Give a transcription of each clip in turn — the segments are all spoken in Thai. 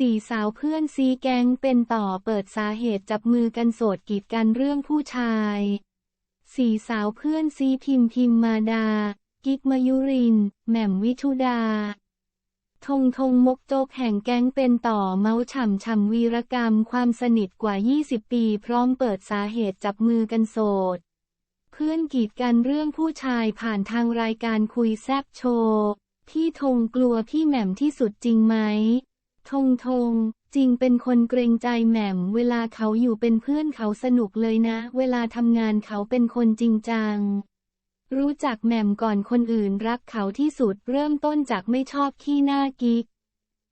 สี่สาวเพื่อนซีแกงเป็นต่อเปิดสาเหตุจับมือกันโสดกีดกันเรื่องผู้ชาย สี่สาวเพื่อนซีพิมพิมมาดา กิกมายุริน แหม่มวิชุดา ทงทงมกโจกแห่งแก๊งเป็นต่อเมาฉ่ำฉ่ำวีรกรรมความสนิทกว่า 20 ปีพร้อมเปิดสาเหตุจับมือกันโสด เพื่อนกีดกันเรื่องผู้ชายผ่านทางรายการคุยแซบโชว์ พี่ธงกลัวพี่แหม่มที่สุดจริงไหม ธงธงจริงเป็นคนเกรงใจแหม่ม เวลาเขาอยู่เป็นเพื่อนเขาสนุกเลยนะ เวลาทำงานเขาเป็นคนจริงจัง รู้จักแหม่มก่อนคนอื่นรักเขาที่สุดเริ่มต้นจากไม่ชอบขี้หน้ากิ๊ก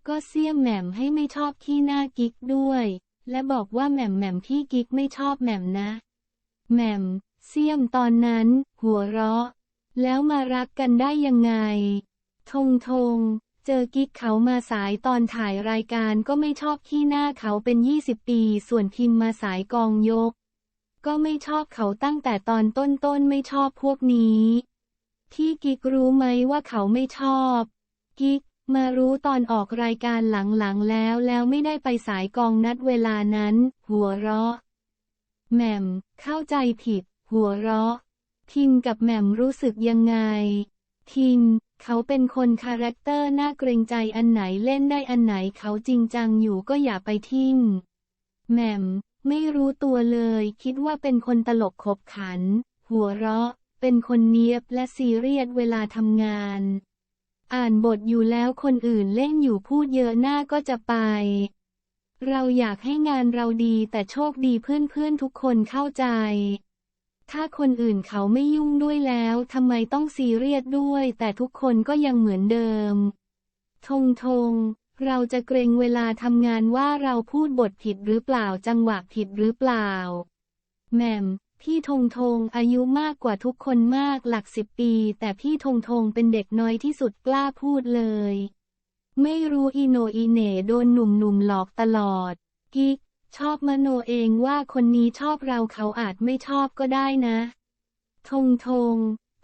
ก็เสี้ยมแหม่มให้ไม่ชอบขี้หน้ากิ๊กด้วย และบอกว่าแหม่มแหม่มพี่กิ๊กไม่ชอบแหม่มนะ แหม่มเสี้ยมตอนนั้น หัวเราะ แล้วมารักกันได้ยังไง ทงทง เจอกิ๊กเขามาสายตอนถ่ายรายการก็ไม่ชอบขี้หน้าเขาเป็น 20 ปี ส่วนพิมพ์มาสายกองยก ก็ไม่ชอบเขาตั้งแต่ตอนต้นๆไม่ชอบพวกนี้ ที่กิ๊กรู้ไหมว่าเขาไม่ชอบ กิ๊กมารู้ตอนออกรายการหลังๆแล้วแล้วไม่ได้ไปสายกองนัดเวลานั้น หัวเราะแหม่ม เข้าใจผิด หัวเราะทิมกับแหม่มรู้สึกยังไง ทิม เขาเป็นคนคาแรคเตอร์น่าเกรงใจอันไหนเล่นได้อันไหนเขาจริงจังอยู่ก็อย่าไปทิมแหม่ม ไม่รู้ตัวเลย คิดว่าเป็นคนตลกขบขัน หัวเราะ เป็นคนเนียบและซีเรียสเวลาทำงาน อ่านบทอยู่แล้วคนอื่นเล่นอยู่พูดเยอะหน้าก็จะไป เราอยากให้งานเราดีแต่โชคดีเพื่อนๆทุกคนเข้าใจ ถ้าคนอื่นเขาไม่ยุ่งด้วยแล้วทำไมต้องซีเรียสด้วย แต่ทุกคนก็ยังเหมือนเดิม ทงทง เราจะเกรงเวลาทำงานว่าเราพูดบทผิดหรือเปล่าจังหวะผิดหรือเปล่า แมมพี่ธงธงอายุมากกว่าทุกคนมากหลักสิบปี แต่พี่ธงธงเป็นเด็กน้อยที่สุดกล้าพูดเลย ไม่รู้อีโนอีเหน่โดนหนุ่มๆหลอกตลอด กิ๊ก ชอบมโนเองว่าคนนี้ชอบเราเขาอาจไม่ชอบก็ได้นะธงธง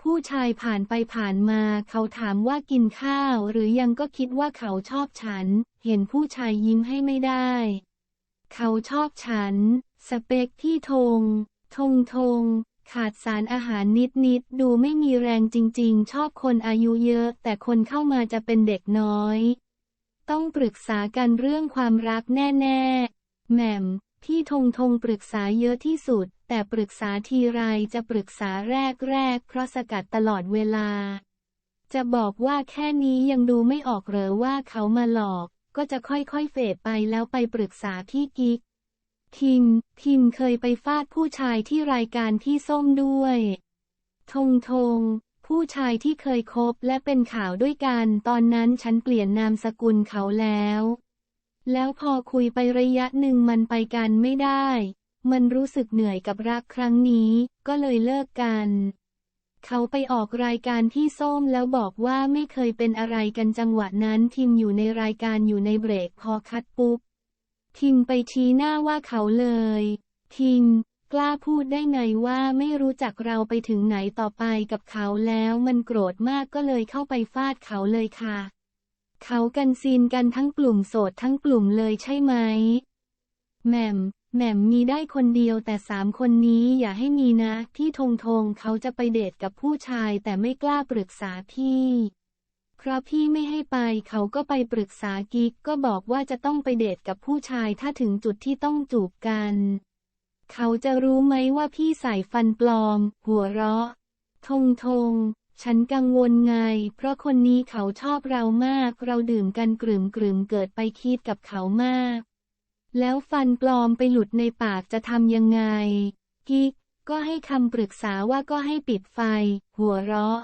ผู้ชายผ่านไปผ่านมา เขาถามว่ากินข้าว หรือยังก็คิดว่าเขาชอบฉัน เห็นผู้ชายยิ้มให้ไม่ได้ เขาชอบฉัน สเปคที่ธงธงธงขาดสารอาหารนิดนิดดูไม่มีแรงจริง ๆ ชอบคนอายุเยอะ แต่คนเข้ามาจะเป็นเด็กน้อย ต้องปรึกษากันเรื่องความรักแน่ ๆ แหม่มพี่ธงธงปรึกษาเยอะที่สุด แต่ปรึกษาทีไรจะปรึกษาแรกๆเพราะสกัดตลอดเวลา จะบอกว่าแค่นี้ยังดูไม่ออกเหรอว่าเขามาหลอก ก็จะค่อยๆเฟดไปแล้วไปปรึกษาพี่กิ๊กทิม ทิมเคยไปฟาดผู้ชายที่รายการพี่ส้มด้วยธงธงผู้ชายที่เคยคบและเป็นข่าวด้วยกัน ตอนนั้นฉันเปลี่ยนนามสกุลเขาแล้ว แล้วพอคุยไประยะหนึ่งมันไปกันไม่ได้ มันรู้สึกเหนื่อยกับรักครั้งนี้ ก็เลยเลิกกัน เขาไปออกรายการที่ส้มแล้วบอกว่าไม่เคยเป็นอะไรกันจังหวะนั้นทิมอยู่ในรายการอยู่ในเบรกพอคัดปุ๊บ ทิมไปชี้หน้าว่าเขาเลย ทิมกล้าพูดได้ไงว่าไม่รู้จักเราไปถึงไหนต่อไปกับเขาแล้วมันโกรธมากก็เลยเข้าไปฟาดเขาเลยค่ะ เขากันซีนกันทั้งกลุ่มโสดทั้งกลุ่มเลยใช่ไหมแหม่มแหม่มมีได้คนเดียวแต่สามคนนี้อย่าให้มีนะ ที่ธงธงเขาจะไปเดทกับผู้ชายแต่ไม่กล้าปรึกษาพี่เพราะพี่ไม่ให้ไปเขาก็ไปปรึกษากิ๊กก็บอกว่าจะต้องไปเดทกับผู้ชายถ้าถึงจุดที่ต้องจูบกัน เขาจะรู้ไหมว่าพี่ใส่ฟันปลอม หัวเราะธงธง ฉันกังวลไง เพราะคนนี้เขาชอบเรามาก เราดื่มกันกลืมกลืมเกิดไปคิดกับเขามาก แล้วฟันปลอมไปหลุดในปากจะทำยังไง กิ๊ก ก็ให้คำปรึกษาว่าก็ให้ปิดไฟ หัวเราะ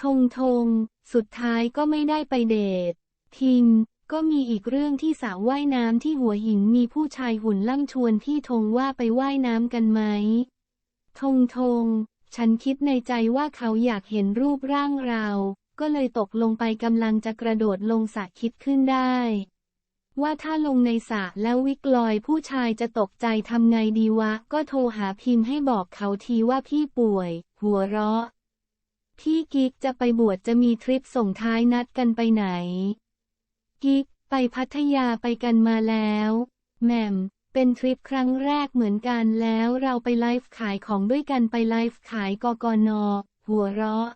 ธงธงสุดท้ายก็ไม่ได้ไปเดท ทิม ก็มีอีกเรื่องที่สระว่ายน้ำที่หัวหินมีผู้ชายหุ่นล่ำชวนพี่ธงว่าไปว่ายน้ำกันไหมธงธง ฉันคิดในใจว่าเขาอยากเห็นรูปร่างเรา ก็เลยตกลงไปกำลังจะกระโดดลงสระคิดขึ้นได้ ว่าถ้าลงในสระแล้ววิกลอยผู้ชายจะตกใจทำไงดีวะ ก็โทรหาพิมพ์ให้บอกเขาทีว่าพี่ป่วย หัวเราะ พี่กิ๊กจะไปบวชจะมีทริปส่งท้ายนัดกันไปไหน กิ๊กไปพัทยาไปกันมาแล้ว แหม่ม เป็นทริปครั้งแรกเหมือนกันแล้วเราไปไลฟ์ขายของด้วยกันไปไลฟ์ขายกกนหัวเราะ